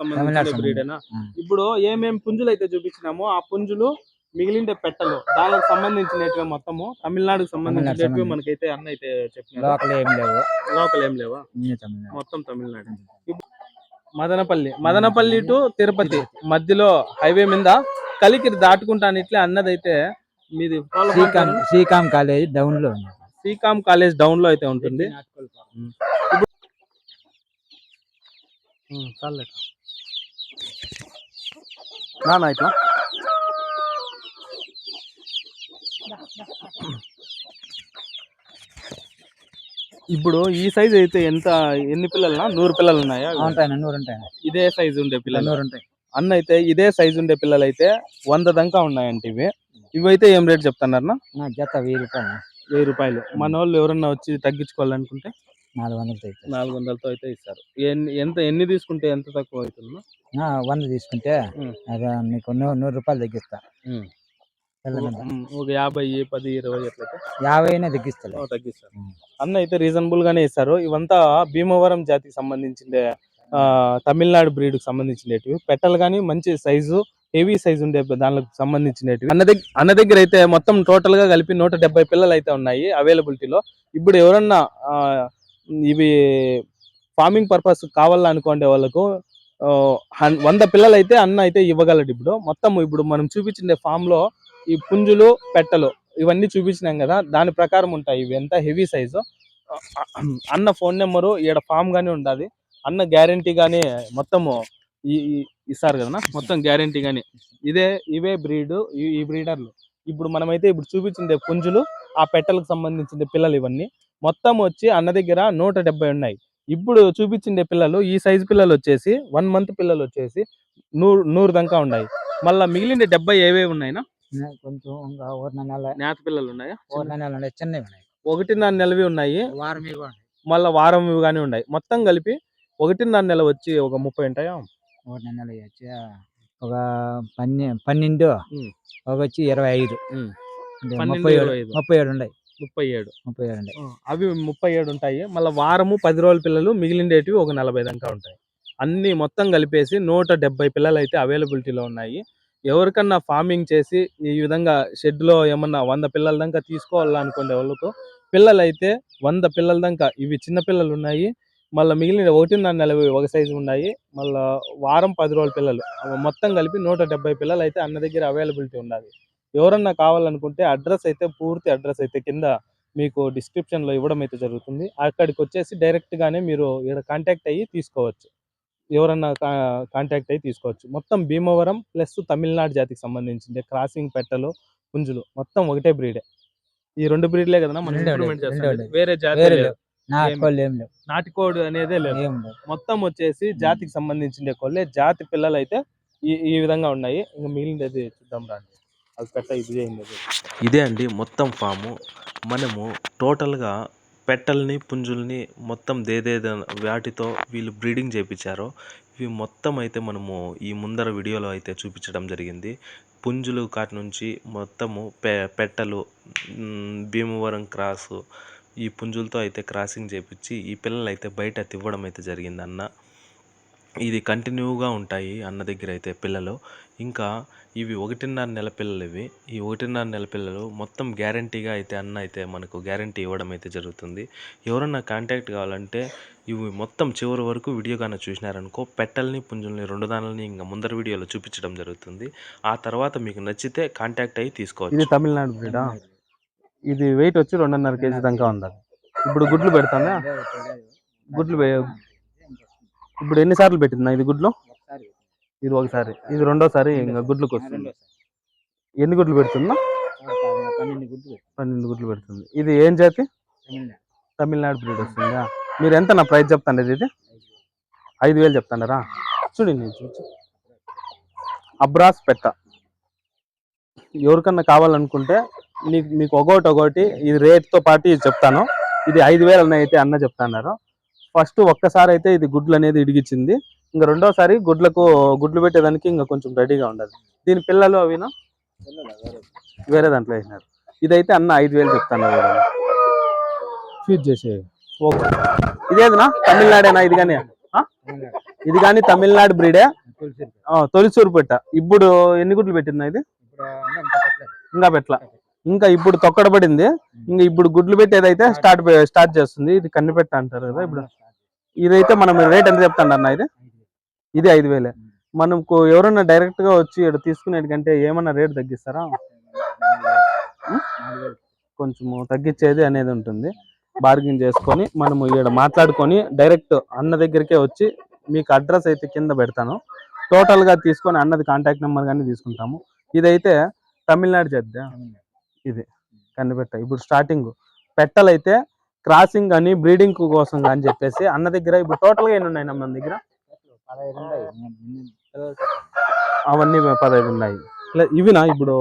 సంబంధించిన బ్రీడేనా. ఇప్పుడు ఏమేం పుంజులు అయితే చూపించినామో ఆ పుంజులు మిగిలిండే పెట్టలు దానికి సంబంధించినవి మొత్తము. తమిళనాడుకు సంబంధించినవి సంబంధించి. మనకైతే అన్న అయితే చెప్పినారు. లోకల్ ఏం లేవు. లోకల్ ఏం లేవా? మొత్తం తమిళనాడు. మదనపల్లి. మదనపల్లి టు తిరుపతి మధ్యలో హైవే మీద కలికిరి దాటుకుంటాను ఇట్లే అన్నదైతే మీది శ్రీకామ్ శ్రీకామ్ కాలేజ్ డౌన్లో సీకామ్ కాలేజ్ డౌన్లో అయితే ఉంటుంది. నానా ఇట్లా ఇప్పుడు ఈ సైజ్ అయితే ఎంత ఎన్ని పిల్లలనా నూరు పిల్లలు ఉన్నాయా? ఉంటాయి నూరు ఉంటాయి ఇదే సైజ్ ఉండే పిల్లలు. నూరు ఉంటాయి. అన్న అయితే ఇదే సైజ్ ఉండే పిల్లలు అయితే వంద దంకా ఉన్నాయంట ఇవి. ఇవైతే ఏం రేట్ చెప్తున్నారన్నా? నా జత వెయ్యి రూపాయలు వెయ్యి రూపాయలు. మన వాళ్ళు ఎవరన్నా వచ్చి తగ్గించుకోవాలనుకుంటే? నాలుగు వందలతో అయితే నాలుగు వందలతో అయితే ఇస్తారు. ఎన్ని ఎంత ఎన్ని తీసుకుంటే ఎంత తక్కువ అవుతుందో వంద తీసుకుంటే. అది నీకు నూ- నూరు రూపాయలు తగ్గిస్తా. ఒక యాభై పది ఇరవై అట్లయితే యాభై అయినా తగ్గిస్తలే. ఓ, తగ్గిస్తారు ఉమ్. అన్న అయితే రీజనబుల్ గానే ఇస్తారు. ఇవంతా భీమవరం జాతికి సంబంధించిందే ఆ, తమిళనాడు బ్రీడ్కి సంబంధించినవి పెట్టలు కానీ మంచి సైజు హెవీ సైజ్ ఉండే దానికి సంబంధించినవి అన్న దగ్గర అన్న దగ్గర అయితే మొత్తం టోటల్గా కలిపి నూట డెబ్బై పిల్లలు అయితే ఉన్నాయి అవైలబిలిటీలో. ఇప్పుడు ఎవరన్నా ఇవి ఫార్మింగ్ పర్పస్ కావాలనుకోండి వాళ్ళకు వంద పిల్లలు అయితే అన్న అయితే ఇవ్వగలడు ఇప్పుడు. మొత్తం ఇప్పుడు మనం చూపించిన ఫామ్లో ఈ పుంజులు పెట్టలు ఇవన్నీ చూపించినాం కదా దాని ప్రకారం ఉంటాయి. ఇవి ఎంత హెవీ సైజు? అన్న ఫోన్ నెంబరు ఈడ ఫామ్ గానే ఉండాలి అన్న గ్యారంటీ గానీ మొత్తము ఈ ఇస్తారు కదా మొత్తం గ్యారంటీ గానీ. ఇదే ఇవే బ్రీడ్ ఈ బ్రీడర్లు. ఇప్పుడు మనమైతే ఇప్పుడు చూపించిండే పుంజులు ఆ పెట్టలకు సంబంధించిన పిల్లలు ఇవన్నీ. మొత్తం వచ్చి అన్న దగ్గర నూట ఉన్నాయి. ఇప్పుడు చూపించిండే పిల్లలు ఈ సైజు పిల్లలు వచ్చేసి వన్ మంత్ పిల్లలు వచ్చేసి నూరు నూరు దాకా ఉన్నాయి. మళ్ళీ మిగిలిన డెబ్బై ఏవే ఉన్నాయినా? కొంచెం ఇంకా నెల నేత పిల్లలు ఉన్నాయా? ఒకటి నెల ఉన్నాయి చిన్నవి ఉన్నాయి. ఒకటిన్నర నెలవి ఉన్నాయి. వారం మళ్ళీ వారం కానీ ఉన్నాయి. మొత్తం కలిపి ఒకటిన్నర నెల వచ్చి ఒక ముప్పై ఉంటాయా? నెల వచ్చి ఒక పన్నె పన్నెండు. ఒక వచ్చి ఇరవై ఐదు. ముప్పై ఏడు. ముప్పై ఏడు ఉన్నాయి. ముప్పై ఏడు. ముప్పై ఏడు ఆ, అవి ముప్పై ఏడు ఉంటాయి. మళ్ళీ వారము పది రోజుల పిల్లలు మిగిలిండేటివి ఒక నలభై దాకా ఉంటాయి. అన్ని మొత్తం కలిపేసి నూట డెబ్బై పిల్లలు అయితే అవైలబిలిటీలో ఉన్నాయి. ఎవరికన్నా ఫార్మింగ్ చేసి ఈ విధంగా షెడ్లో ఏమన్నా వంద పిల్లల దాకా తీసుకోవాలనుకునే వాళ్ళకు పిల్లలు అయితే వంద పిల్లల దాకా ఇవి చిన్న పిల్లలు ఉన్నాయి. మళ్ళీ మిగిలిన ఒకటిన్నర నెలవి ఒక సైజు ఉన్నాయి. మళ్ళీ వారం పది రోజుల పిల్లలు మొత్తం కలిపి నూట డెబ్బై పిల్లలు అయితే అన్న దగ్గర అవైలబిలిటీ ఉన్నది ఎవరన్నా కావాలనుకుంటే అడ్రస్ అయితే పూర్తి అడ్రస్ అయితే కింద మీకు డిస్క్రిప్షన్లో ఇవ్వడం అయితే జరుగుతుంది. అక్కడికి వచ్చేసి డైరెక్ట్ గానే మీరు ఇక్కడ కాంటాక్ట్ అయ్యి తీసుకోవచ్చు. ఎవరన్నా కాంటాక్ట్ అయ్యి తీసుకోవచ్చు. మొత్తం భీమవరం ప్లస్ తమిళనాడు జాతికి సంబంధించింది. క్రాసింగ్ పెట్టలు పుంజులు మొత్తం ఒకటే బ్రీడే. ఈ రెండు బ్రీడ్లే కదా మనం ఇంప్రూవ్మెంట్ చేస్తాం. వేరే జాతి నాటికోడి అనేదే లేదు. మొత్తం వచ్చేసి జాతికి సంబంధించిన కోళ్ళే. జాతి పిల్లలు అయితే ఈ ఈ విధంగా ఉన్నాయి. ఇంకా మిగిలినది చూద్దాం రండి. అది పెట్ట ఇది చేయండి ఇదే అండి మొత్తం ఫాము. మనము టోటల్గా పెట్టల్ని పుంజుల్ని మొత్తం దేదేద వాటితో వీళ్ళు బ్రీడింగ్ చేయించారో ఇవి మొత్తం అయితే మనము ఈ ముందర వీడియోలో అయితే చూపించడం జరిగింది. పుంజులు కాటి నుంచి మొత్తము పె పెట్టలు భీమవరం క్రాసు ఈ పుంజులతో అయితే క్రాసింగ్ చేపించి ఈ పిల్లలు అయితే బయట తివ్వడం అయితే జరిగింది అన్న ఇది కంటిన్యూగా ఉంటాయి అన్న దగ్గర అయితే పిల్లలు. ఇంకా ఇవి ఒకటిన్నర నెల పిల్లలు ఇవి. ఈ ఒకటిన్నర నెల పిల్లలు మొత్తం గ్యారంటీగా అయితే అన్న అయితే మనకు గ్యారంటీ ఇవ్వడం అయితే జరుగుతుంది. ఎవరన్నా కాంటాక్ట్ కావాలంటే ఇవి మొత్తం చివరి వరకు వీడియో కానీ చూసినారనుకో పెట్టల్ని పుంజుల్ని రెండు దానిని ఇంకా ముందర వీడియోలో చూపించడం జరుగుతుంది. ఆ తర్వాత మీకు నచ్చితే కాంటాక్ట్ అయ్యి ఇది తమిళనాడు బ్రీడా ఇది వెయిట్ వచ్చి రెండున్నర కేజీ దాకా ఉంది? ఇప్పుడు గుడ్లు పెడతానా? గుడ్లు ఇప్పుడు ఎన్నిసార్లు పెట్టిందా ఇది గుడ్లు? ఇది ఒకసారి. ఇది రెండోసారి ఇంకా గుడ్లకు వస్తుంది ఎన్ని గుడ్లు పెడుతుందా? పన్నెండు గుడ్లు పెట్టు. పన్నెండు గుడ్లు పెడుతుంది. ఇది ఏం జాతి? తమిళనాడు. బ్రీడ్ వస్తుందా? మీరు ఎంత నా ప్రైస్ చెప్తాండేది ఇది? ఐదు వేలు చెప్తాండారా? చూడండి నేను చూసి అబ్రాస్ పెట్ట. ఎవరికన్నా కావాలనుకుంటే నీకు మీకు ఒకటి ఒకటి ఇది రేట్తో పాటు ఇది చెప్తాను. ఇది ఐదు వేలు అన్న అయితే అన్న చెప్తాన్నారు. ఫస్ట్ ఒక్కసారి అయితే ఇది గుడ్లు అనేది ఇడిగించింది ఇంకా రెండోసారి గుడ్లకు గుడ్లు పెట్టేదానికి ఇంకా కొంచెం రెడీగా ఉండదు దీని పిల్లలు అవినా? వేరే దాంట్లో వేసినారు. ఇదైతే అన్న ఐదు వేలు చెప్తాను ఫీడ్ చేసే. ఓకే. ఇదేదినా తమిళనాడేనా ఇది కానీ. ఇది కానీ తమిళనాడు బ్రీడే? తులసి తొలిసూరు పెట్ట. ఇప్పుడు ఎన్ని గుడ్లు పెట్టిందా ఇది? ఇంకా పెట్టల. ఇంకా ఇప్పుడు తొక్కడబడింది. ఇంకా ఇప్పుడు గుడ్లు పెట్టేదైతే స్టార్ట్ స్టార్ట్ చేస్తుంది ఇది కన్నుపెట్ట అంటారు కదా ఇప్పుడు. ఇదైతే మనం రేట్ ఎంత చెప్తాండి అన్న ఇది? ఇది ఐదు వేలే. మనం ఎవరన్నా డైరెక్ట్గా వచ్చి ఇక్కడ తీసుకునేటికంటే ఏమన్నా రేట్ తగ్గిస్తారా? కొంచెం తగ్గించేది అనేది ఉంటుంది. బార్గెన్ చేసుకొని మనము ఇక్కడ మాట్లాడుకొని డైరెక్ట్ అన్న దగ్గరికే వచ్చి మీకు అడ్రస్ అయితే కింద పెడతాను. టోటల్గా తీసుకొని అన్నది కాంటాక్ట్ నెంబర్ కానీ తీసుకుంటాము. ఇదైతే తమిళనాడు చేద్దా? ఇది కనిపెట్ట ఇప్పుడు స్టార్టింగ్. పెట్టలైతే క్రాసింగ్ అని బ్రీడింగ్ కోసం అని చెప్పేసి అన్న దగ్గర ఇప్పుడు టోటల్గా ఎన్ని ఉన్నాయి మన దగ్గర? అవన్నీ పదహైదు ఉన్నాయి. ఇవినా ఇప్పుడు?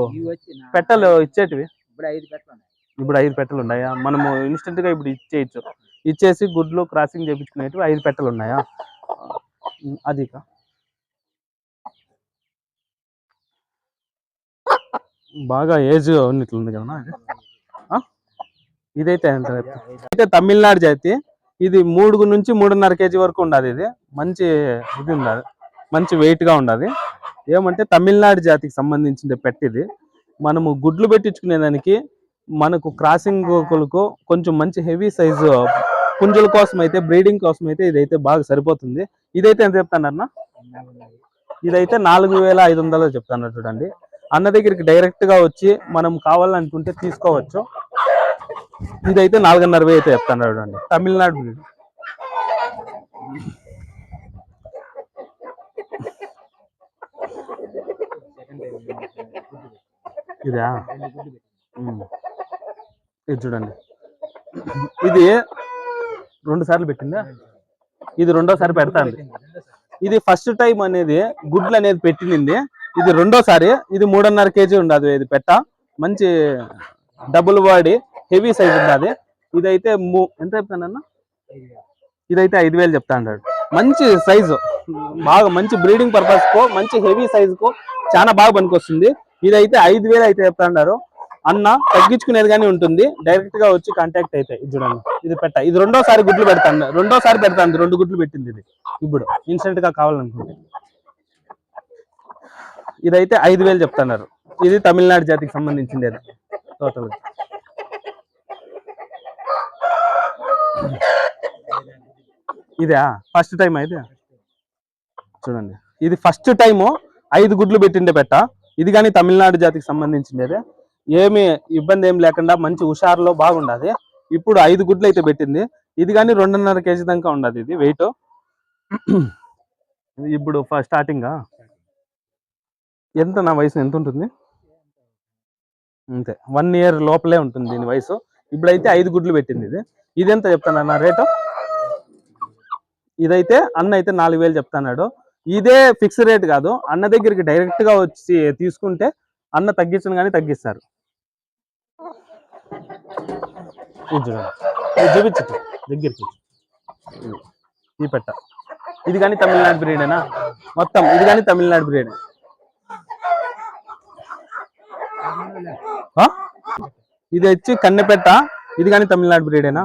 పెట్టలు ఇచ్చేటివి? ఇప్పుడు ఐదు పెట్టలు ఉన్నాయి? ఉన్నాయా మనము ఇన్స్టెంట్గా ఇప్పుడు ఇచ్చేయచ్చు. ఇచ్చేసి గుడ్లు క్రాసింగ్ చేయించుకునేటివి ఐదు పెట్టలు ఉన్నాయా? ఉమ్, అది బాగా ఏజ్ ఉన్నట్లుంది కదా ఆ? ఇదైతే ఎంత అయితే తమిళనాడు జాతి. ఇది మూడు నుంచి మూడున్నర కేజీ వరకు ఉండదు ఇది. మంచి ఇది ఉండదు మంచి వెయిట్గా ఉండదు ఏమంటే తమిళనాడు జాతికి సంబంధించిన పెట్ ఇది. మనము గుడ్లు పెట్టించుకునే దానికి మనకు క్రాసింగ్ కొలకు కొంచెం మంచి హెవీ సైజు పుంజుల కోసం అయితే బ్రీడింగ్ కోసం అయితే ఇదైతే బాగా సరిపోతుంది. ఇదైతే ఎంత చెప్తానన్నా? ఇదైతే నాలుగు వేల ఐదు వందలు చెప్తాను చూడండి. అన్న దగ్గరికి డైరెక్ట్గా వచ్చి మనం కావాలనుకుంటే తీసుకోవచ్చు. ఇదైతే నాలుగున్నర వేలు అయితే చెప్తాను చూడండి తమిళనాడు breed. ఇదా? ఇది చూడండి. ఇది రెండు సార్లు పెట్టిందా? ఇది రెండోసారి పెడతాంది. ఇది ఫస్ట్ టైం అనేది గుడ్లు అనేది పెట్టింది. ఇది రెండోసారి ఇది మూడున్నర కేజీ ఉండదు ఇది పెట్ట. మంచి డబుల్ బాడీ హెవీ సైజ్ ఉండదు. ఇదైతే మూ- ఎంత చెప్తానన్న ఇదైతే ఐదు వేలు చెప్తా అన్నాడు మంచి సైజు. బాగా మంచి బ్రీడింగ్ పర్పస్కు మంచి హెవీ సైజ్కు చాలా బాగా పనికొస్తుంది. ఇదైతే ఐదు వేలు అయితే చెప్తా అన్నారు అన్న తగ్గించుకునేది కానీ ఉంటుంది. డైరెక్ట్గా వచ్చి కాంటాక్ట్ అయితే ఇది చూడండి. ఇది పెట్ట. ఇది రెండోసారి గుడ్లు పెడతాను. రెండోసారి పెడతాను. రెండు గుడ్లు పెట్టింది ఇది. ఇప్పుడు ఇన్స్టెంట్గా కావాలనుకుంటే. ఇదైతే ఐదు వేలు చెప్తున్నారు. ఇది తమిళనాడు జాతికి సంబంధించింది టోటల్ ఇదే? ఫస్ట్ టైం అయితే చూడండి. ఇది ఫస్ట్ టైము ఐదు గుడ్లు పెట్టిండే పెట్ట. ఇది కానీ తమిళనాడు జాతికి సంబంధించిండేదే ఏమి ఇబ్బంది ఏం లేకుండా మంచి హుషారులో బాగుండదు. ఇప్పుడు ఐదు గుడ్లు అయితే పెట్టింది. ఇది కానీ రెండున్నర కేజీ దాకా ఉండదు ఇది వెయిట్ ఇప్పుడు స్టార్టింగా ఎంత నా వయసు ఎంత ఉంటుంది అంతే. వన్ ఇయర్ లోపలే ఉంటుంది దీని వయసు. ఇప్పుడైతే ఐదు గుడ్లు పెట్టింది ఇది. ఇది ఎంత చెప్తాను నా రేటు? ఇదైతే అన్న అయితే నాలుగు వేలు చెప్తున్నాడు. ఇదే ఫిక్స్ రేట్ కాదు. అన్న దగ్గరికి డైరెక్ట్గా వచ్చి తీసుకుంటే అన్న తగ్గించను కానీ తగ్గిస్తారు. ఇది చూపించు. దగ్గరికి. ఈ పెట్ట. ఇది కానీ తమిళనాడు బ్రీడేనా మొత్తం. ఇది కానీ తమిళనాడు బ్రీడ్ ఇది వచ్చి కన్నెపెట్ట ఇది కానీ తమిళనాడు బ్రీడేనా?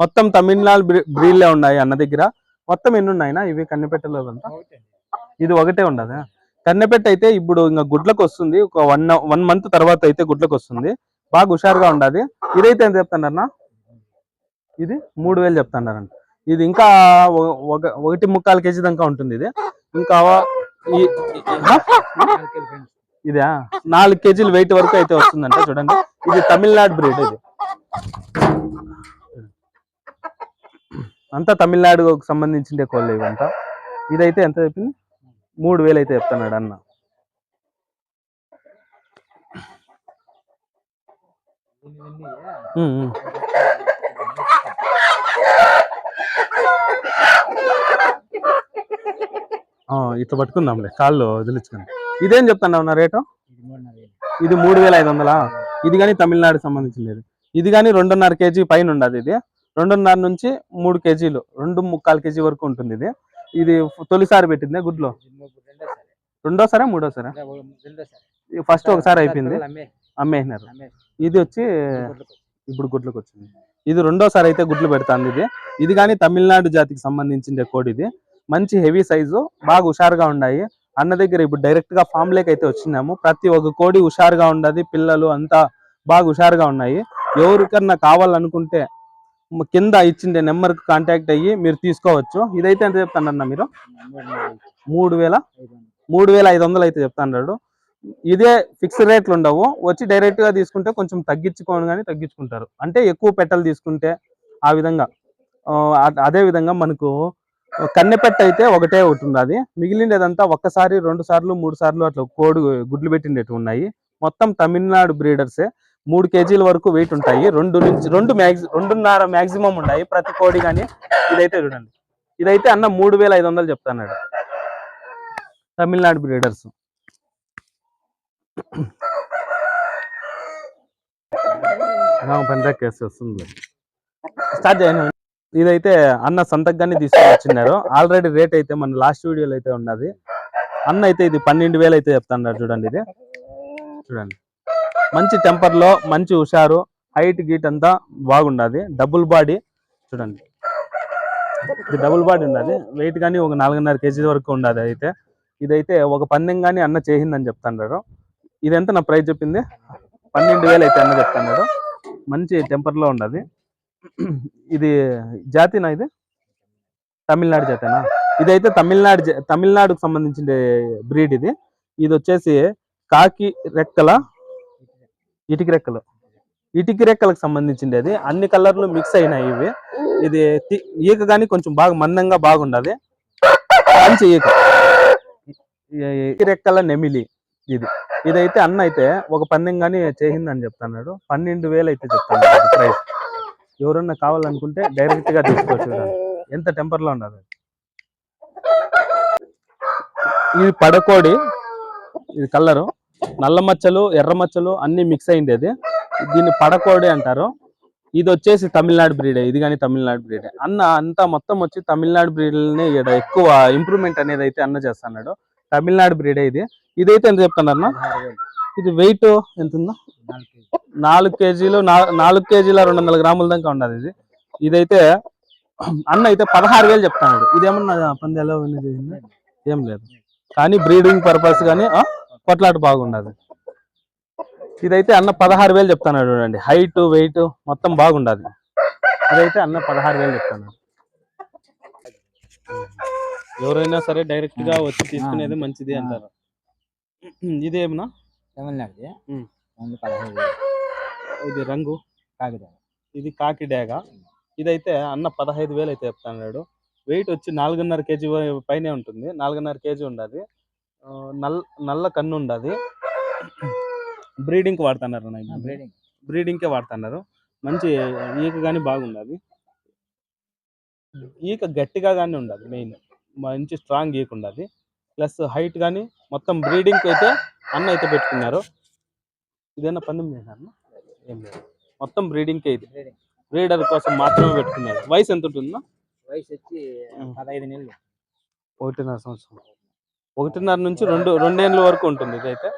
మొత్తం తమిళనాడు బ్రీడ్లే ఉన్నాయి అన్న దగ్గర. మొత్తం ఎన్ని ఉన్నాయినా? ఇవి కన్నెపెట్టలో ఇది ఒకటే ఉండదా? కన్నెపెట్ట అయితే ఇప్పుడు ఇంకా గుడ్లకు వస్తుంది. ఒక వన్ వన్ మంత్ తర్వాత అయితే గుడ్లకు వస్తుంది. బాగా హుషారుగా ఉండాలి ఇదైతే ఎంత చెప్తున్నారన్నా? ఇది మూడు వేలు చెప్తాడారంట ఇది ఇంకా ఒక- ఒకటి ముక్కాలు కేజీ దాకా ఉంటుంది ఇది. ఇంకా ఈ ఇదా? నాలుగు కేజీలు వెయిట్ వరకు అయితే వస్తుందంట చూడండి. ఇది తమిళనాడు బ్రీడ్ ఇది. అంతా తమిళనాడుకు సంబంధించిండే కోళ్ళు ఇవంతా. ఇదైతే ఎంత చెప్పింది? మూడు వేలు అయితే చెప్తున్నాడు అన్న. ఇట్లా పట్టుకుందాంలే. కాళ్ళు వదిలించుకొని ఇదేం చెప్తున్నావు నా రేటు? ఇది మూడు వేల. ఐదు వందలా? ఇది కానీ తమిళనాడుకి సంబంధించింది ఇది కానీ రెండున్నర కేజీ పైన ఉండదు ఇది. రెండున్నర నుంచి మూడు కేజీలు రెండు ముక్కాలు కేజీ వరకు ఉంటుంది ఇది. ఇది తొలిసారి పెట్టిందే గుడ్లో? రెండోసారి. మూడోసారా. ఫస్ట్ ఒకసారి అయిపోయింది. అమ్మేసినారు. అమ్మేసి ఇది వచ్చి. ఇప్పుడు గుడ్లకు వచ్చింది. ఇది రెండోసారి అయితే గుడ్లు పెడుతుంది ఇది. ఇది కానీ తమిళనాడు జాతికి సంబంధించిన కోడి ఇది. మంచి హెవీ సైజు బాగా హుషారుగా ఉన్నాయి అన్న దగ్గర ఇప్పుడు డైరెక్ట్గా ఫామ్ లేక అయితే వచ్చినాము. ప్రతి ఒక్క కోడి హుషారుగా ఉండదు పిల్లలు అంతా బాగా హుషారుగా ఉన్నాయి. ఎవరికన్నా కావాలనుకుంటే కింద ఇచ్చిండే నెంబర్కి కాంటాక్ట్ అయ్యి మీరు తీసుకోవచ్చు. ఇదైతే ఎంత చెప్తానన్న మీరు? మూడు వేల మూడు వేల ఐదు వందలు అయితే చెప్తాడు ఇదే ఫిక్స్ రేట్లు ఉండవు. వచ్చి డైరెక్ట్గా తీసుకుంటే కొంచెం తగ్గించుకోను కానీ తగ్గించుకుంటారు. అంటే ఎక్కువ పెట్టలు తీసుకుంటే ఆ విధంగా అదే విధంగా మనకు కన్నెపెట్ట అయితే ఒకటే ఒకటి ఉన్నది మిగిలినదంతా ఒక్కసారి రెండు సార్లు మూడు సార్లు అట్లా కోడి గుడ్లు పెట్టినట్టు ఉన్నాయి. మొత్తం తమిళనాడు బ్రీడర్సే. మూడు కేజీల వరకు వెయిట్ ఉంటాయి. రెండు నుంచి రెండు మ్యాక్సి రెండున్నర మాక్సిమం ఉన్నాయి ప్రతి కోడి కానీ ఇదైతే చూడండి. ఇదైతే అన్న మూడు వేల ఐదు వందలు చెప్తాన్నాడు. తమిళనాడు బ్రీడర్స్. పండగ కేసు వస్తుంది స్టార్ట్ చేయను ఇదైతే అన్న సంతకాన్ని తీసుకొని వచ్చినారు. ఆల్రెడీ రేట్ అయితే మన లాస్ట్ వీడియోలో అయితే ఉన్నది. అన్న అయితే ఇది పన్నెండు వేలు అయితే చెప్తాన్నారు చూడండి ఇది. చూడండి. మంచి టెంపర్లో మంచి హుషారు హైట్ గీట్ అంతా బాగుండదు. డబుల్ బాడీ చూడండి. ఇది డబుల్ బాడీ ఉన్నది. వెయిట్ కానీ ఒక నాలుగున్నర కేజీ వరకు ఉండదు అయితే. ఇదైతే ఒక పందెం కానీ అన్న చేసిందని చెప్తున్నారు. ఇది ఎంత నా ప్రైస్ చెప్పింది? పన్నెండు వేలు అయితే అన్న చెప్తున్నారు. మంచి టెంపర్లో ఉండదు ఇది జాతినా ఇది? తమిళనాడు జాతేనా? ఇదైతే తమిళనాడు తమిళనాడుకు సంబంధించిన బ్రీడ్ ఇది. ఇది వచ్చేసి కాకి రెక్కల ఇటికి రెక్కలు. ఇటికి రెక్కలకు సంబంధించింది అన్ని కలర్లు మిక్స్ అయినాయి ఇవి. ఇది ఈక కానీ కొంచెం బాగా మందంగా బాగుండదు మంచి ఈక. ఈ- రెక్కల నెమిలి ఇది. ఇదైతే అన్న అయితే ఒక పందెం కానీ చేసిందని చెప్తున్నాడు. పన్నెండు వేలు అయితే చెప్తాను ప్రైస్. ఎవరన్నా కావాలనుకుంటే డైరెక్ట్గా తీసుకోవచ్చు. ఎంత టెంపర్లో ఉండదు ఇది పడకోడి ఇది కలరు. నల్ల మచ్చలు ఎర్ర మచ్చలు అన్ని మిక్స్ అయిండేది. దీన్ని పడకోడి అంటారు. ఇది వచ్చేసి తమిళనాడు బ్రీడే. ఇది కానీ తమిళనాడు బ్రీడే. అన్న అంతా మొత్తం వచ్చి తమిళనాడు బ్రీడ్ని ఇక్కడ ఎక్కువ ఇంప్రూవ్మెంట్ అనేది అయితే అన్న చేస్తున్నాడు. తమిళనాడు బ్రీడే ఇది. ఇదైతే ఎంత చెప్తాను అన్న? ఇది వెయిట్ ఎంత ఉందో నాలుగు కేజీలు. నాలుగు కేజీల రెండు వందల గ్రాముల దాకా ఉండదు ఇది. ఇదైతే అన్న అయితే పదహారు వేలు చెప్తాడు ఇదేమన్నా పందాలో చేసింది? ఏం లేదు. కానీ బ్రీడింగ్ పర్పస్ కానీ కొట్లాట బాగుండదు. ఇదైతే అన్న పదహారు వేలు చెప్తాడు చూడండి. హైట్ వెయిట్ మొత్తం బాగుండదు. ఇదైతే అన్న పదహారు వేలు చెప్తాడు ఎవరైనా సరే డైరెక్ట్గా వచ్చి తీసుకునేది మంచిది అంటారు. ఇదేమన్నా? తమిళనాడు పదహైదు. ఇది రంగు కాగితాలు ఇది కాకి డ్యాగ ఇదైతే అన్న పదహైదు వేలు అయితే చెప్తాడు వెయిట్ వచ్చి నాలుగున్నర కేజీ పైనే ఉంటుంది. నాలుగున్నర కేజీ ఉండదు. నల్ల నల్ల కన్ను ఉండదు. బ్రీడింగ్కి వాడుతున్నారు బ్రీడింగ్. బ్రీడింగ్కే వాడుతున్నారు. మంచి ఈక కానీ బాగుండదు. ఈక గట్టిగా కానీ ఉండదు మెయిన్. మంచి స్ట్రాంగ్ ఈక ఉండదు. ప్లస్ హైట్ కానీ మొత్తం బ్రీడింగ్కి అయితే అన్న అయితే పెట్టుకున్నారు. ఇదైనా పందెం చేశారు? ఏం లేదు. మొత్తం బ్రీడింగ్కే ఇది. బ్రీడర్ కోసం మాత్రమే పెట్టుకున్నారు. వయసు ఎంత ఉంటుందో? వయసు వచ్చి. పదహైదు నెలలు. ఒకటిన్నర సంవత్సరం. ఒకటిన్నర నుంచి రెండు రెండేళ్ళ వరకు ఉంటుంది ఇదైతే?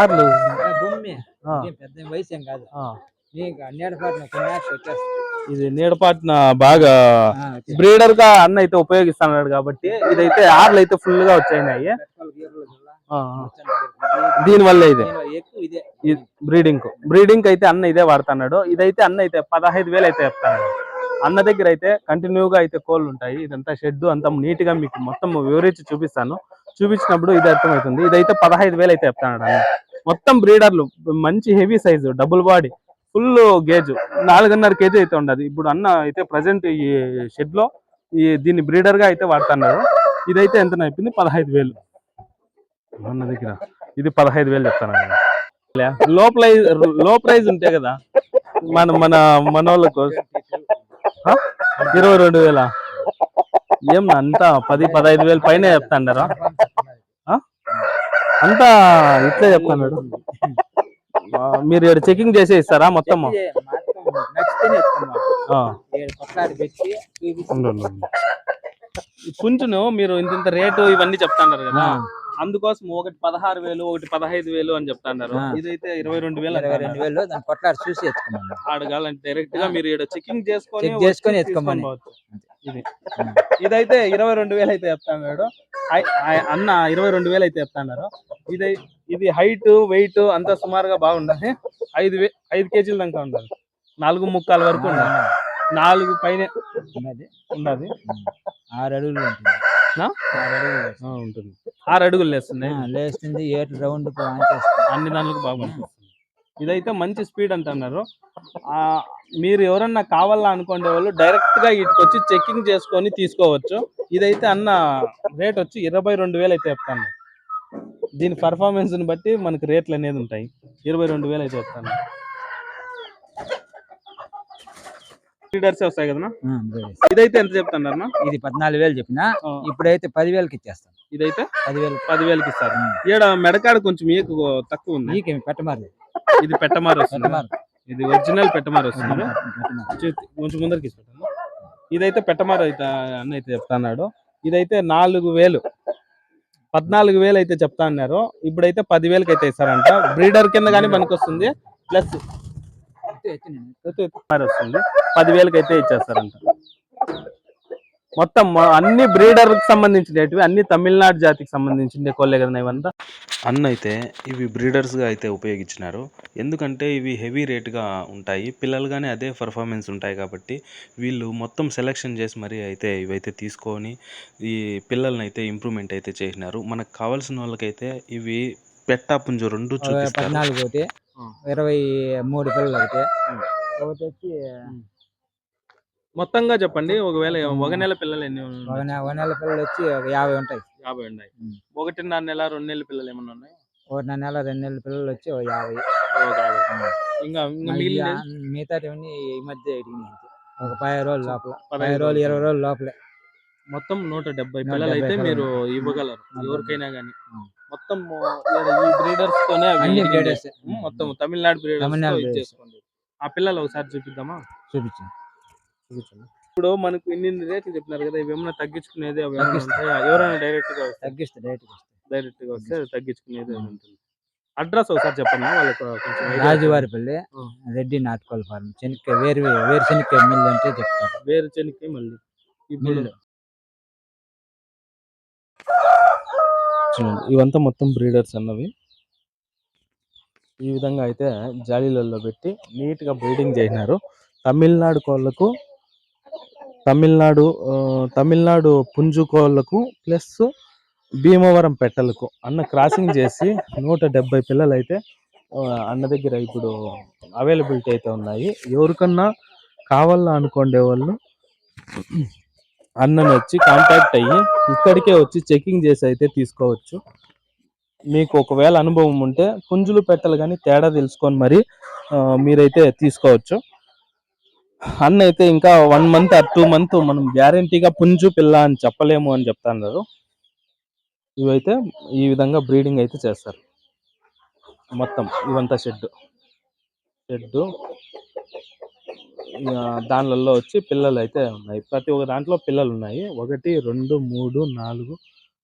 ఆర్లు. నెలలు. భూమి పెద్ద వయసు ఏం కాదు. నీకు నేర్పాటు కొన్ని నేర్చి వచ్చేస్తుంది ఇది నీడపాటిన బాగా. బ్రీడర్గా అన్న అయితే ఉపయోగిస్తున్నాడు కాబట్టి ఇదైతే ఆర్లు అయితే ఫుల్గా దగ్గరికి. దీని వల్ల ఇదే. బ్రీడింగ్ బ్రీడింగ్ అయితే అన్న ఇదే వాడుతున్నాడు. ఇదైతే అన్న అయితే పదహైదు వేలు అయితే చెప్తాడు అన్న దగ్గర అయితే కంటిన్యూగా అయితే కోళ్ళు ఉంటాయి. ఇదంతా షెడ్ అంతా నీట్గా మీకు మొత్తం వివరించి చూపిస్తాను. చూపించినప్పుడు ఇది అర్థమవుతుంది. ఇదైతే పదహైదు వేలు అయితే చెప్తాడు అన్న. మొత్తం బ్రీడర్లు మంచి heavy size double body full gauge. నాలుగున్నర కేజీ అయితే ఉండదు. ఇప్పుడు అన్న అయితే ప్రజెంట్ ఈ షెడ్లో ఈ దీన్ని బ్రీడర్గా అయితే వాడుతున్నారు ఇదైతే ఎంత అయిపోయింది? పదహైదు వేలు. అన్న దగ్గర. ఇది పదహైదు వేలు చెప్తాను లో ప్రైజ్లో ప్రైజ్ ఉంటాయి కదా మన మన మన వాళ్ళకు ఇరవై రెండు వేల? ఏం అంతా పది పదహైదు వేలు పైన చెప్తాండారా? అంతా ఇట్లే చెప్తాడు మీరు చెకింగ్ చేసి ఇస్తారా మొత్తం? పుంజును మీరు ఇంత ఇంత రేటు ఇవన్నీ చెప్తాండారు కదా. అందుకోసం ఒకటి పదహారు వేలు ఒకటి పదహైదు వేలు అని చెప్తాన్నారు ఆ. ఇదైతే ఇరవై రెండు వేలు ఇరవై రెండు వేలు దాని కొట్లాడి చూసి ఎత్తుకున్నాను అడగాలంటే డైరెక్ట్గా మీరు చెకింగ్ చేసుకొని చేసుకొని ఎత్తుకోమని. ఇది. ఇదైతే ఇరవై రెండు వేలు అయితే ఐ- అన్న ఇరవై రెండు వేలు అయితే చెప్తాన్నారు. ఇది ఇది హైట్ వెయిట్ అంతా సుమారుగా బాగుండాలి. ఐదు వే ఐదు కేజీల దాకా ఉండాలి. నాలుగు ముక్కాల వరకు ఉండాలి. నాలుగు పైన ఉన్నది. ఉండాలి ఆరు అడుగులు ఉంటుంది? ఆరు అడుగులు లేస్తుంది. ఆ, ఉంటుంది. ఆరు అడుగులు లేస్తున్నాయి. ఆ, లేస్తుంది. ఏటు రౌండ్ అన్ని దానికి బాగా పనిచేస్తుంది. ఇదైతే మంచి స్పీడ్ అంటున్నారు ఆ, మీరు ఎవరన్నా కావాలా అనుకునే వాళ్ళు డైరెక్ట్గా ఇటుకు వచ్చి చెకింగ్ చేసుకొని తీసుకోవచ్చు. ఇదైతే అన్న రేట్ వచ్చి ఇరవై రెండు వేలు అయితే చెప్తాను. దీని పర్ఫార్మెన్స్ని బట్టి మనకి రేట్లు అనేది ఉంటాయి. ఇరవై రెండు వేలు అయితే చెప్తాను. లీడర్స్ వస్తాయి కదా. ఇదైతే ఎంత చెప్తున్నారు ఇది పద్నాలుగు వేలు చెప్పిన ఇప్పుడైతే పదివేలకి ఇచ్చేస్తాను. ఇదైతే? పదివేలు పదివేలకి ఇస్తారు. ఈడ మెడకాడ కొంచెం మీకు తక్కువ ఉంది. పెట్టమారు ఇది పెట్టమారు వస్తుంది. ఇది ఒరిజినల్ పెట్టమారు వస్తుంది. కొంచెం ముందరికి ఇదైతే పెట్టమారు అయితే అన్న అయితే చెప్తాన్నాడు ఇదైతే నాలుగు వేలు. పద్నాలుగు వేలు అయితే చెప్తా అన్నారు. ఇప్పుడైతే పదివేలకి అయితే ఇస్తారంట. బ్రీడర్ కింద కానీ మనకు వస్తుంది ప్లస్. వస్తుంది. పదివేలకి అయితే ఇచ్చేస్తారంట. మొత్తం అన్ని బ్రీడర్కి సంబంధించినవి అన్ని తమిళనాడు జాతికి సంబంధించిన కోళ్ళే కదా ఇవంతా? అన్న అయితే ఇవి బ్రీడర్స్గా అయితే ఉపయోగించినారు. ఎందుకంటే ఇవి హెవీ రేట్గా ఉంటాయి. పిల్లలుగానే అదే పర్ఫార్మెన్స్ ఉంటాయి కాబట్టి వీళ్ళు మొత్తం సెలెక్షన్ చేసి మరీ అయితే ఇవైతే తీసుకొని ఈ పిల్లల్ని అయితే ఇంప్రూవ్మెంట్ అయితే చేసినారు. మనకు కావాల్సిన వాళ్ళకైతే ఇవి పెట్ట పుంజు రెండు చూపిస్తారు. పద్నాలుగు ఒకటి ఆ. ఇరవై మూడు పిల్లలు ఒకటి ఉం. ఒకటి వచ్చి మొత్తంగా చెప్పండి ఒకవేళ ఒక నెల పిల్లలు ఎన్ని ఒక ఉన్నాయి? నె- ఒక నెల పిల్లలు వచ్చి ఒక యాభై ఉంటాయి యాభై ఉన్నాయి. ఒకటిన్నర నెల రెండు నెలల పిల్లలు ఏమన్నా ఉన్నాయి ఒక నెల రెండు నెలల పిల్లలు వచ్చి ఒక యాభై ఒక యాభై. ఇంకా ఇంకా మిగిలిన మిగతా ఈ మధ్య అంతే. ఒక పది రోజులు లోపల పదహైదు పది రోజులు. ఇరవై రోజులు లోపలే మొత్తం నూట డెబ్బై నూట పిల్లలు అయితే మీరు. ఇవ్వగలరు ఎవరికైనా కానీ. మొత్తం ఈ బ్రీడర్స్ తోనే అవి అన్ని ఎదిగినాయి. బ్రీడర్స్ మొత్తం తమిళనాడు బ్రీడర్స్ తమిళనాడు తో breeders. ఇచ్చేసుకోండి ఆ పిల్లలు ఒకసారి చూపిద్దామా చూపించాను ఇప్పుడు మనకు ఇన్ని రేట్లు చెప్పినారు కదా ఇవి ఏమైనా తగ్గించుకునేది అవి ఏమైనా తగ్గిస్తా. ఉంటాయా? ఎవరైనా డైరెక్ట్గా తగ్గిస్తే డైరెక్ట్ డైరెక్ట్గా వస్తే తగ్గించుకునేది అది ఉంటుంది. అడ్రస్ ఒకసారి చెప్పండి వాళ్ళకి కొంచెం idea రాజువారిపల్లి. రెడ్డి నాటుకోల్ ఫార్మ్ చెనిక్కాయ వేరు వేరు చెనిక్కాయ మిల్ అంటే చెప్తారు. వేరు చెనికి మళ్ళీ ఇప్పుడు మిల్లు చూడండి ఇవంతా మొత్తం బ్రీడర్స్ అన్నవి. ఈ విధంగా అయితే జాలీలలో పెట్టి నీట్గా బ్రీడింగ్ చేసినారు. తమిళనాడు కోళ్ళకు తమిళనాడు తమిళనాడు పుంజుకోళ్ళకు ప్లస్ భీమవరం పెట్టలకు అన్న క్రాసింగ్ చేసి నూట డెబ్బై పిల్లలు అయితే అన్న దగ్గర ఇప్పుడు అవైలబిలిటీ అయితే ఉన్నాయి. ఎవరికన్నా కావాలా అనుకోండే వాళ్ళు అన్నని వచ్చి కాంటాక్ట్ అయ్యి ఇక్కడికే వచ్చి చెకింగ్ చేసి అయితే తీసుకోవచ్చు. మీకు ఒకవేళ అనుభవం ఉంటే పుంజులు పెట్టలు కానీ తేడా తెలుసుకొని మరి మీరైతే తీసుకోవచ్చు. అన్న అయితే ఇంకా one month or two month మనం గ్యారంటీగా పుంజు పిల్ల అని చెప్పలేము అని చెప్తున్నారు ఇవైతే ఈ విధంగా బ్రీడింగ్ అయితే చేస్తారు. మొత్తం ఇవంతా షెడ్ షెడ్ దానిలలో వచ్చి పిల్లలు అయితే ఉన్నాయి. ప్రతి ఒక్క దాంట్లో పిల్లలు ఉన్నాయి. ఒకటి రెండు మూడు నాలుగు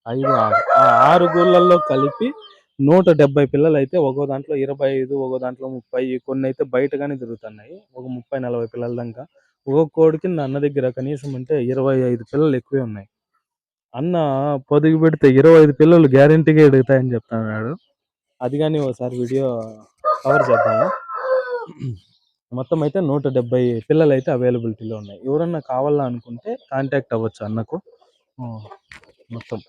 ఐదు ఆరు. ఆ ఆరు గూళ్ళల్లో కలిపి నూట డెబ్బై పిల్లలు అయితే ఒక్కో దాంట్లో ఇరవై ఐదు ఒక్కో దాంట్లో ముప్పై కొన్ని అయితే బయటగానే తిరుగుతున్నాయి. ఒక ముప్పై నలభై పిల్లల దాకా. ఒక్కొక్క కోడికి నా అన్న దగ్గర కనీసం అంటే ఇరవై ఐదు పిల్లలు ఎక్కువే ఉన్నాయి. అన్న పొదిగి పెడితే ఇరవై ఐదు పిల్లలు గ్యారంటీగా ఎడుగుతాయని చెప్తున్నాడు. అది కానీ ఒకసారి వీడియో కవర్ చేద్దాము? మొత్తం అయితే నూట డెబ్బై పిల్లలు అయితే అవైలబిలిటీలో ఉన్నాయి. ఎవరన్నా కావాలా అనుకుంటే కాంటాక్ట్ అవ్వచ్చు అన్నకు. మొత్తం.